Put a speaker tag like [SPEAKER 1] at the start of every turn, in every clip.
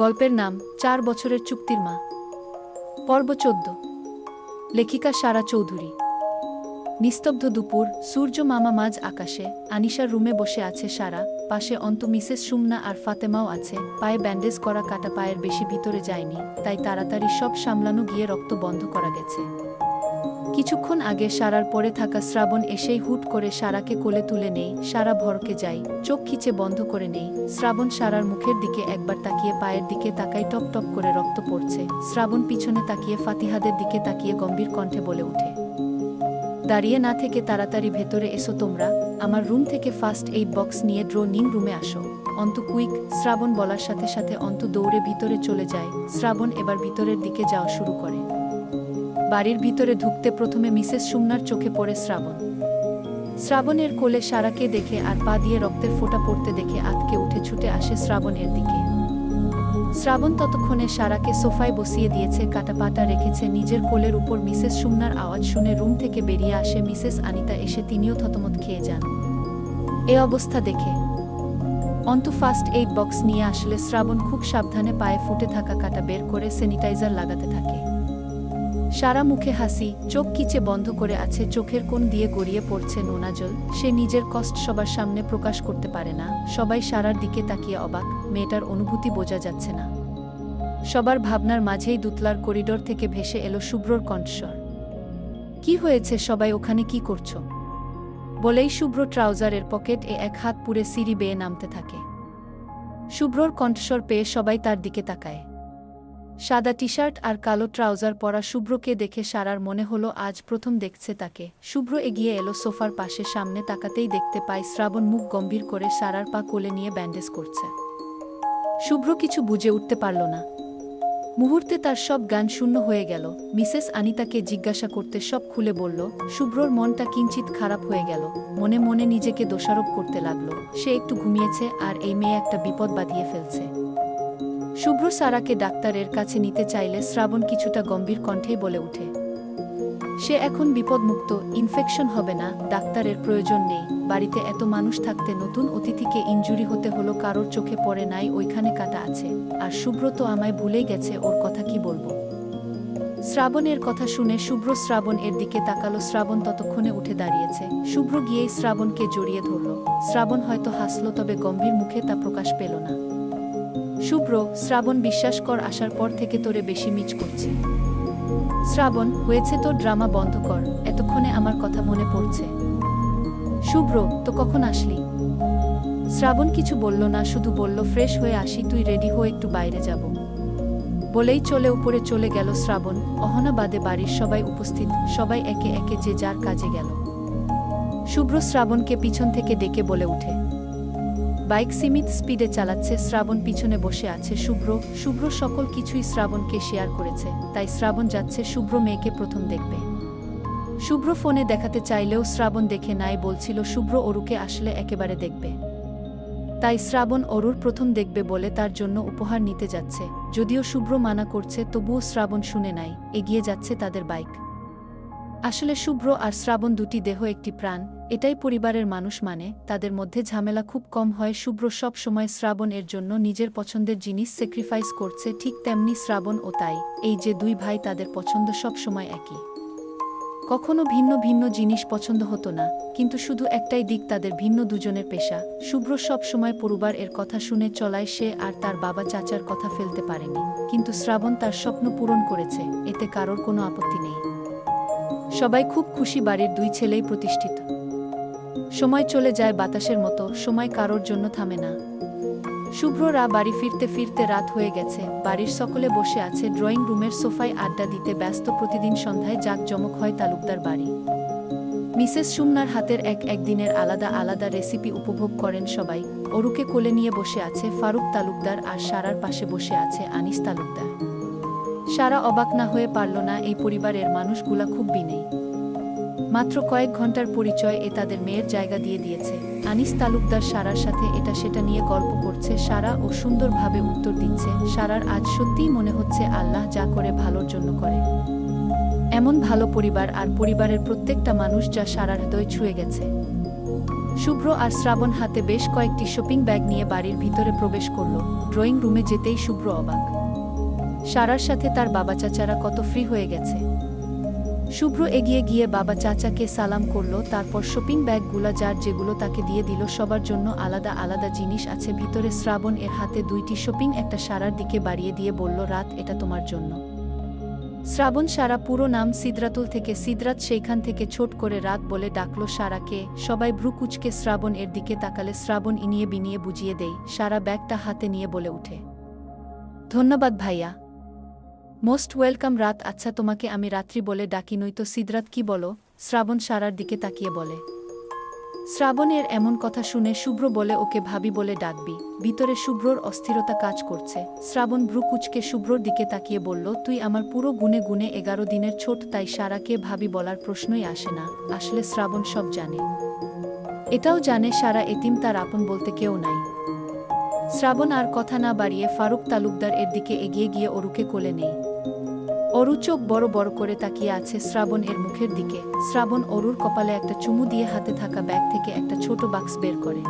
[SPEAKER 1] গল্পের নাম চার বছরের চুক্তির মা। পর্ব চোদ্দ। লেখিকা সারা চৌধুরী। নিস্তব্ধ দুপুর, সূর্য মামা মাঝ আকাশে, আনিশার রুমে বসে আছে সারা, পাশে অন্ত মিসেস সুমনা আর ফাতেমাও আছে, পায়ে ব্যান্ডেজ করা কাটা পায়ের বেশি ভিতরে যায়নি, তাই তাড়াতাড়ি সব সামলানো গিয়ে রক্ত বন্ধ করা গেছে। কিছুক্ষণ আগে সারার পরে থাকা শ্রাবণ এসেই হুট করে সারাকে কোলে তুলে নেই, সারা ভরকে যাই চোখ খিচে বন্ধ করে নেই। শ্রাবণ সারার মুখের দিকে একবার তাকিয়ে পায়ের দিকে তাকাই টপ টপ করে রক্ত পড়ছে। শ্রাবণ পিছনে তাকিয়ে ফাতিহাদের দিকে তাকিয়ে গম্ভীর কণ্ঠে বলে ওঠে, দাঁড়িয়ে না থেকে তাড়াতাড়ি ভেতরে এসো তোমরা। আমার রুম থেকে ফার্স্ট এইড বক্স নিয়ে ড্রোনিং রুমে আসো। অন্ত কুইক, শ্রাবণ বলার সাথে সাথে অন্ত দৌড়ে ভিতরে চলে যায়। শ্রাবণ এবার ভিতরের দিকে যাওয়া শুরু করে। বাড়ির ভিতরে ঢুকতে প্রথমে মিসেস সুমনার চোখে পড়ে শ্রাবণ। শ্রাবণের কোলে সারাকে দেখে আর পা দিয়ে রক্তের ফোঁটা পড়তে দেখে আতকে উঠে ছুটে আসে শ্রাবণের দিকে। শ্রাবণ ততক্ষণে সারাকে সোফায় বসিয়ে দিয়েছে, কাটা পাটা রেখেছে, নিজের কোলের উপর মিসেস সুমনার আওয়াজ শুনে রুম থেকে বেরিয়ে আসে মিসেস আনিতা, এসে তিনিও থতমত খেয়ে যান। এ অবস্থা দেখে। অন্তু ফার্স্ট এইড বক্স নিয়ে আসলে শ্রাবণ খুব সাবধানে পায়ে ফুটে থাকা কাটা বের করে স্যানিটাইজার লাগাতে থাকে। সারা মুখে হাসি, চোখ কিচে বন্ধ করে আছে, চোখের কোণ দিয়ে গড়িয়ে পড়ছে নোনা জল সে নিজের কষ্ট সবার সামনে প্রকাশ করতে পারে না। সবাই সারার দিকে তাকিয়ে অবাক। মেয়েটার অনুভূতি বোঝা যাচ্ছে না। সবার ভাবনার মাঝেই দুতলার করিডোর থেকে ভেসে এলো শুভ্রর কণ্ঠস্বর। কি হয়েছে? সবাই ওখানে কি করছ? বলেই শুভ্র ট্রাউজারের পকেট এ এক হাত পুরে সিঁড়ি বেয়ে নামতে থাকে। শুভ্রর কণ্ঠস্বর পেয়ে সবাই তার দিকে তাকায়। সাদা টি শার্ট আর কালো ট্রাউজার পরা শুভ্রকে দেখে সারার মনে হলো, আজ প্রথম দেখছে তাকে। শুভ্র এগিয়ে এলো সোফার পাশে সামনে তাকাতেই দেখতে পায় শ্রাবণ মুখ গম্ভীর করে সারার পা কোলে নিয়ে ব্যান্ডেজ করছে। শুভ্র কিছু বুঝে উঠতে পারল না। মুহূর্তে তার সব গান শূন্য হয়ে গেল। মিসেস আনিতাকে জিজ্ঞাসা করতে সব খুলে বলল, শুভ্রর মনটা কিঞ্চিত খারাপ হয়ে গেল। মনে মনে নিজেকে দোষারোপ করতে লাগল। সে একটু ঘুমিয়েছে আর এই মেয়ে একটা বিপদ বাঁধিয়ে ফেলছে। শুভ্র সারাকে ডাক্তারের কাছে নিতে চাইলে শ্রাবণ কিছুটা গম্ভীর কণ্ঠেই বলে ওঠে, সে এখন বিপদমুক্ত ইনফেকশন হবে না, ডাক্তারের প্রয়োজন নেই। বাড়িতে এত মানুষ থাকতে নতুন অতিথিকে ইনজুরি হতে হলো কারোর চোখে পড়ে নাই, ওইখানে কাটা আছে। আর শুভ্র তো আমায় ভুলেই গেছে ওর কথা কি বলব? শ্রাবণের কথা শুনে শুভ্র শ্রাবণ এর দিকে তাকালো। শ্রাবণ ততক্ষণে উঠে দাঁড়িয়েছে। শুভ্র গিয়েই শ্রাবণকে জড়িয়ে ধরল। শ্রাবণ হয়তো হাসল, তবে গম্ভীর মুখে তা প্রকাশ পেল না। শুভ্র, শ্রাবণ বিশ্বাস কর আসার পর থেকে তোরে বেশি মিচ করছি। শ্রাবণ, হয়েছে তোর ড্রামা বন্ধ কর, এতক্ষণে আমার কথা মনে পড়ছে। শুভ্র, তো কখন আসলি? শ্রাবণ কিছু বলল না, শুধু বলল, ফ্রেশ হয়ে আসি, তুই রেডি হয়ে একটু বাইরে যাব। বলেই চলে উপরে চলে গেল শ্রাবণ। অহনা বাদে বাড়ির সবাই উপস্থিত, সবাই একে একে যে যার কাজে গেল। শুভ্র শ্রাবণকে পিছন থেকে ডেকে বলে উঠে বাইক সীমিত স্পিডে চালাচ্ছে, শ্রাবণ পিছনে বসে আছে শুভ্র। শুভ্র সকল কিছুই শ্রাবণকে শেয়ার করেছে, তাই শ্রাবণ যাচ্ছে, শুভ্র মেয়েকে প্রথম দেখবে। শুভ্র ফোনে দেখাতে চাইলেও শ্রাবণ দেখে নাই, বলছিল, শুভ্র অরুকে আসলে একেবারে দেখবে। তাই শ্রাবণ অরুর প্রথম দেখবে বলে তার জন্য উপহার নিতে যাচ্ছে। যদিও শুভ্র মানা করছে, তবুও শ্রাবণ শুনে নাই, এগিয়ে যাচ্ছে তাদের বাইক। আসলে শুভ্র আর শ্রাবণ দুটি দেহ একটি প্রাণ এটাই পরিবারের মানুষ মানে তাদের মধ্যে ঝামেলা খুব কম হয়, শুভ্র সব সময় শ্রাবণ এর জন্য নিজের পছন্দের জিনিস স্যাক্রিফাইস করছে, ঠিক তেমনি শ্রাবণ ও তাই, এই যে দুই ভাই তাদের পছন্দ সব সময় একই। কখনো ভিন্ন ভিন্ন জিনিস পছন্দ হতো না, কিন্তু শুধু একটাই দিক তাদের ভিন্ন দুজনের পেশা, শুভ্র সব সময় পরিবার এর কথা শুনে চলায় সে আর তার বাবা চাচার কথা ফেলতে পারেনি, কিন্তু শ্রাবণ তার স্বপ্ন পূরণ করেছে, এতে কারোর কোনো আপত্তি নেই। সবাই খুব খুশি বাড়ির দুই ছেলেই প্রতিষ্ঠিত। সময় চলে যায় বাতাসের মতো, সময় কারোর জন্য থামে না। শুভ্ররা বাড়ি ফিরতে ফিরতে রাত হয়ে গেছে। বাড়ির সকলে বসে আছে ড্রয়িং রুমের সোফায় আড্ডা দিতে ব্যস্ত প্রতিদিন সন্ধ্যায় জাঁকজমক হয় তালুকদার বাড়ি। মিসেস সুমনার হাতের এক একদিনের আলাদা আলাদা রেসিপি উপভোগ করেন সবাই। অরুকে কোলে নিয়ে বসে আছে ফারুক তালুকদার আর সারার পাশে বসে আছে আনিস তালুকদার। সারা অবাক না হয়ে পারল না এই পরিবারের মানুষগুলা খুব বিনেই। মাত্র কয়েক ঘণ্টার পরিচয় এ তাদের মেয়ের জায়গা দিয়ে দিয়েছে। আনিস তালুকদার সারার সাথে এটা সেটা নিয়ে গল্প করছে, সারা ও সুন্দরভাবে উত্তর দিচ্ছে, সারার আজ সত্যিই মনে হচ্ছে আল্লাহ যা করে ভালোর জন্য করে। এমন ভালো পরিবার আর পরিবারের প্রত্যেকটা মানুষ যা সারার হৃদয় ছুঁয়ে গেছে। শুভ্র আর শ্রাবণ হাতে বেশ কয়েকটি শপিং ব্যাগ নিয়ে বাড়ির ভিতরে প্রবেশ করল। ড্রয়িং রুমে যেতেই শুভ্র অবাক। সারার সাথে তার বাবা চাচারা কত ফ্রি হয়ে গেছে। শুভ্র এগিয়ে গিয়ে বাবা চাচাকে সালাম করল, তারপর শপিং ব্যাগগুলা যার যেগুলো তাকে দিয়ে দিল, সবার জন্য আলাদা আলাদা জিনিস আছে। ভিতরে শ্রাবণ এর হাতে দুইটি শপিং, একটা সারার দিকে বাড়িয়ে দিয়ে বলল, রাত, এটা তোমার জন্য। শ্রাবণ সারা পুরো নাম সিদ্রাতুল থেকে, সিদ্রাত সেইখান থেকে ছোট করে রাত বলে ডাকলো সারাকে। সবাই ভ্রু কুচকে শ্রাবণ এর দিকে তাকালে শ্রাবণ ইনিয়ে বিনিয়ে বুঝিয়ে দেয়, সারা ব্যাগটা হাতে নিয়ে বলে উঠে। ধন্যবাদ ভাইয়া। মোস্ট ওয়েলকাম রাত আচ্ছা তোমাকে আমি রাত্রি বলে ডাকি, নয়তো সিদ্রাত কি বলো? শ্রাবণ সারার দিকে তাকিয়ে বলে। শ্রাবণের এমন কথা শুনে শুভ্র বলে ওকে ভাবি বলে ডাকবি। ভিতরে শুভ্রর অস্থিরতা কাজ করছে। শ্রাবণ ভ্রু কুচকে শুভ্রর দিকে তাকিয়ে বলল, তুই আমার পুরো গুনে গুনে এগারো দিনের ছোট, তাই সারাকে ভাবি বলার প্রশ্নই আসে না। আসলে শ্রাবণ সব জানে। এটাও জানে সারা এতিম, তার আপন বলতে কেউ নাই। শ্রাবণ আর কথা না বাড়িয়ে ফারুক তালুকদার এর দিকে এগিয়ে গিয়ে অরুকে কোলে নেই অরু চোখ বড় বড় করে তাকিয়ে আছে শ্রাবণ এর মুখের দিকে। শ্রাবণ অরুর কপালে একটা চুমু দিয়ে হাতে থাকা ব্যাগ থেকে একটা ছোট বাক্স বের করে।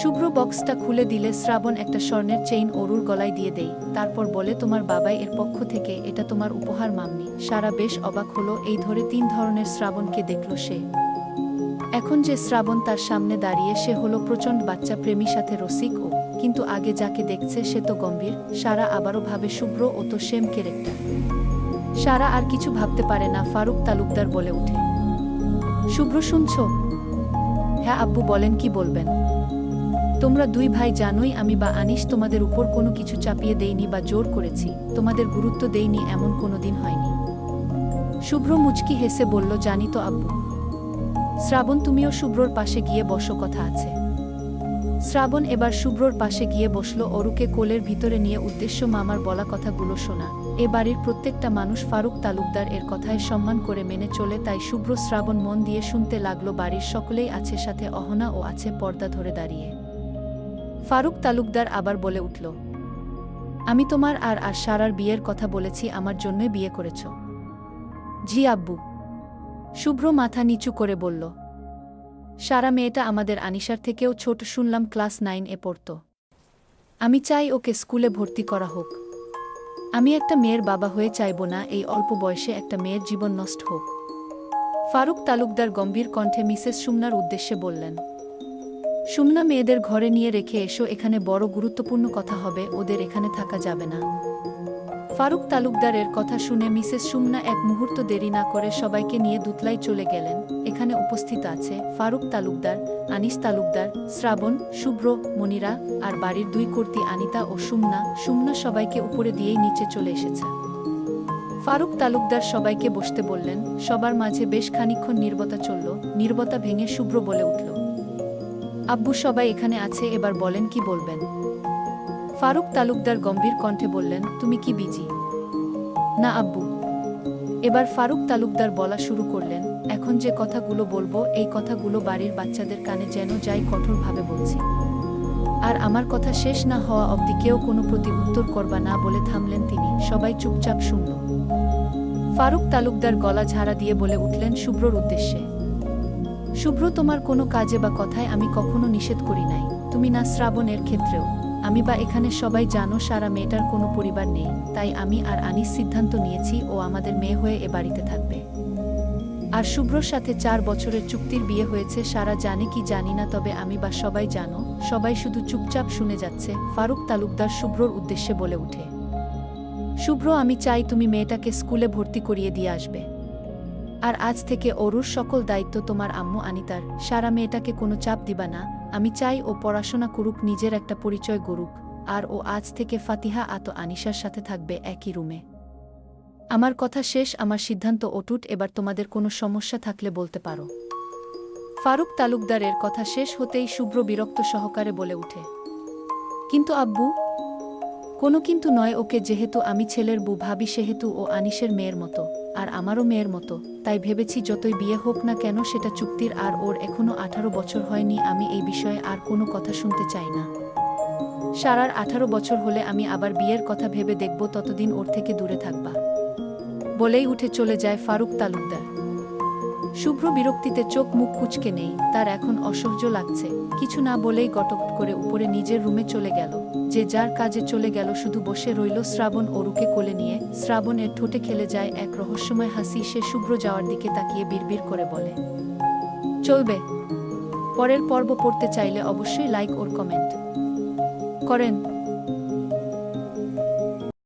[SPEAKER 1] শুভ্র বক্সটা খুলে দিলে শ্রাবণ একটা স্বর্ণের চেইন অরুর গলায় দিয়ে দেয়। তারপর বলে, তোমার বাবাই এর পক্ষ থেকে এটা তোমার উপহার মামনি। সারা বেশ অবাক হলো, এই ধরে তিন ধরনের শ্রাবণকে দেখল সে। এখন যে শ্রাবণ তার সামনে দাঁড়িয়ে, সে হলো প্রচণ্ড বাচ্চা প্রেমীর সাথে রসিক ও কিন্তু আগে যাকে দেখছে সে তো গম্ভীর, সারা আবারও ভাবে শুভ্র ও তো সেম ক্যারেক্টার সারা আর কিছু ভাবতে পারে না, ফারুক তালুকদার বলে ওঠে। শুভ্র, শুনছ? হ্যাঁ আব্বু বলেন কি বলবেন? তোমরা দুই ভাই জানোই আমি বা আনিস তোমাদের উপর কোনো কিছু চাপিয়ে দেইনি বা জোর করেছি, তোমাদের গুরুত্ব দেইনি এমন কোনো দিন হয়নি। শুভ্র মুচকি হেসে বলল, জানি তো আব্বু। শ্রাবণ, তুমিও শুভ্রর পাশে গিয়ে বসো, কথা আছে। শ্রাবণ এবার শুভ্রর পাশে গিয়ে বসল অরুকে কোলের ভিতরে নিয়ে উদ্দেশ্য মামার বলা কথাগুলো শোনা। এ বাড়ির প্রত্যেকটা মানুষ ফারুক তালুকদার এর কথায় সম্মান করে মেনে চলে তাই শুভ্র শ্রাবণ মন দিয়ে শুনতে লাগল বাড়ির সকলেই আছে সাথে অহনা ও আছে পর্দা ধরে দাঁড়িয়ে। ফারুক তালুকদার আবার বলে উঠল, আমি তোমার আর আর সারার বিয়ের কথা বলেছি, আমার জন্যে বিয়ে করেছ। জি আব্বু। শুভ্র মাথা নিচু করে বলল সারা মেয়েটা আমাদের আনিশার থেকেও ছোট শুনলাম ক্লাস নাইন এ পড়ত। আমি চাই ওকে স্কুলে ভর্তি করা হোক। আমি একটা মেয়ের বাবা হয়ে চাইব না, এই অল্প বয়সে একটা মেয়ের জীবন নষ্ট হোক। ফারুক তালুকদার গম্ভীর কণ্ঠে মিসেস সুমনার উদ্দেশ্যে বললেন, সুমনা মেয়েদের ঘরে নিয়ে রেখে এসো, এখানে বড় গুরুত্বপূর্ণ কথা হবে, ওদের এখানে থাকা যাবে না। ফারুক তালুকদারের কথা শুনে মিসেস সুমনা এক মুহূর্ত দেরি না করে সবাইকে নিয়ে দুতলাই চলে গেলেন। এখানে উপস্থিত আছে ফারুক তালুকদার, আনিস তালুকদার, শ্রাবণ, শুভ্র, মনিরা আর বাড়ির দুই কর্তি আনিতা ও সুমনা। সুমনা সবাইকে উপরে দিয়েই নিচে চলে এসেছে। ফারুক তালুকদার সবাইকে বসতে বললেন। সবার মাঝে বেশ খানিক্ষণ নির্বতা চলল। নির্বতা ভেঙে শুভ্র বলে উঠল, আব্বু সবাই এখানে আছে, এবার বলেন কি বলবেন? ফারুক তালুকদার গম্ভীর কণ্ঠে বললেন, তুমি কি বিজি? না, আব্বু। এবার ফারুক তালুকদার বলা শুরু করলেন, এখন যে কথাগুলো বলব, এই কথাগুলো বাড়ির বাচ্চাদের কানে যেন যাই কঠোরভাবে বলছি। আর আমার কথা শেষ না হওয়া অবধি কেউ কোনো প্রতি উত্তর করবা না বলে থামলেন তিনি, সবাই চুপচাপ শুনল ফারুক তালুকদার গলা ঝাড়া দিয়ে বলে উঠলেন, শুভ্রর উদ্দেশ্যে। শুভ্র, তোমার কোনো কাজে বা কথায় আমি কখনো নিষেধ করি নাই। তুমি না শ্রাবণের ক্ষেত্রেও। আমি বা এখানে সবাই জানো সারা মেয়েটার কোনো পরিবার নেই, তাই আমি আর আনিস সিদ্ধান্ত নিয়েছি ও আমাদের মেয়ে হয়ে এ বাড়িতে থাকবে। আর শুভ্রর সাথে চার বছরের চুক্তির বিয়ে হয়েছে, সারা জানে কি জানি না, তবে আমি বা সবাই জানো, সবাই শুধু চুপচাপ শুনে যাচ্ছে, ফারুক তালুকদার শুভ্রর উদ্দেশ্যে বলে উঠে। শুভ্র, আমি চাই তুমি মেয়েটাকে স্কুলে ভর্তি করিয়ে দিয়ে আসবে। আর আজ থেকে অরুর সকল দায়িত্ব তোমার আম্মু আনিতার, সারা মেয়েটাকে কোনো চাপ দিবা না আমি চাই ও পড়াশোনা করুক, নিজের একটা পরিচয় গড়ুক। আর ও আজ থেকে ফাতিহা আত আনিশার সাথে থাকবে একই রুমে। আমার কথা শেষ, আমার সিদ্ধান্ত অটুট, এবার তোমাদের কোনো সমস্যা থাকলে বলতে পারো। ফারুক তালুকদারের কথা শেষ হতেই শুভ্র বিরক্ত সহকারে বলে উঠে, কিন্তু আব্বু, কোনো কিন্তু নয় ওকে যেহেতু আমি ছেলের বউ ভাবি সেহেতু ও আনিসের মেয়ের মতো। আর আমারও মেয়ের মতো, তাই ভেবেছি যতই বিয়ে হোক না কেন সেটা চুক্তির আর ওর এখনও আঠারো বছর হয়নি, আমি এই বিষয়ে আর কোনো কথা শুনতে চাই না। সারার আঠারো বছর হলে আমি আবার বিয়ের কথা ভেবে দেখব ততদিন ওর থেকে দূরে থাকবা। বলেই উঠে চলে যায় ফারুক তালুকদার। শুভ্র বিরক্তিতে চোখ মুখ কুচকে নেই, তার এখন অসহ্য লাগছে। কিছু না বলেই গটক করে উপরে নিজের রুমে চলে গেল। যে যার কাজে চলে গেল, শুধু বসে রইল শ্রাবণ অরুকে কোলে নিয়ে। শ্রাবণের ঠোঁটে খেলে যায় এক রহস্যময় হাসি, সে শুভ্র যাওয়ার দিকে তাকিয়ে বিড়বিড় করে বলে, চলবে। পরের পর্ব পড়তে চাইলে অবশ্যই লাইক ওর কমেন্ট করেন।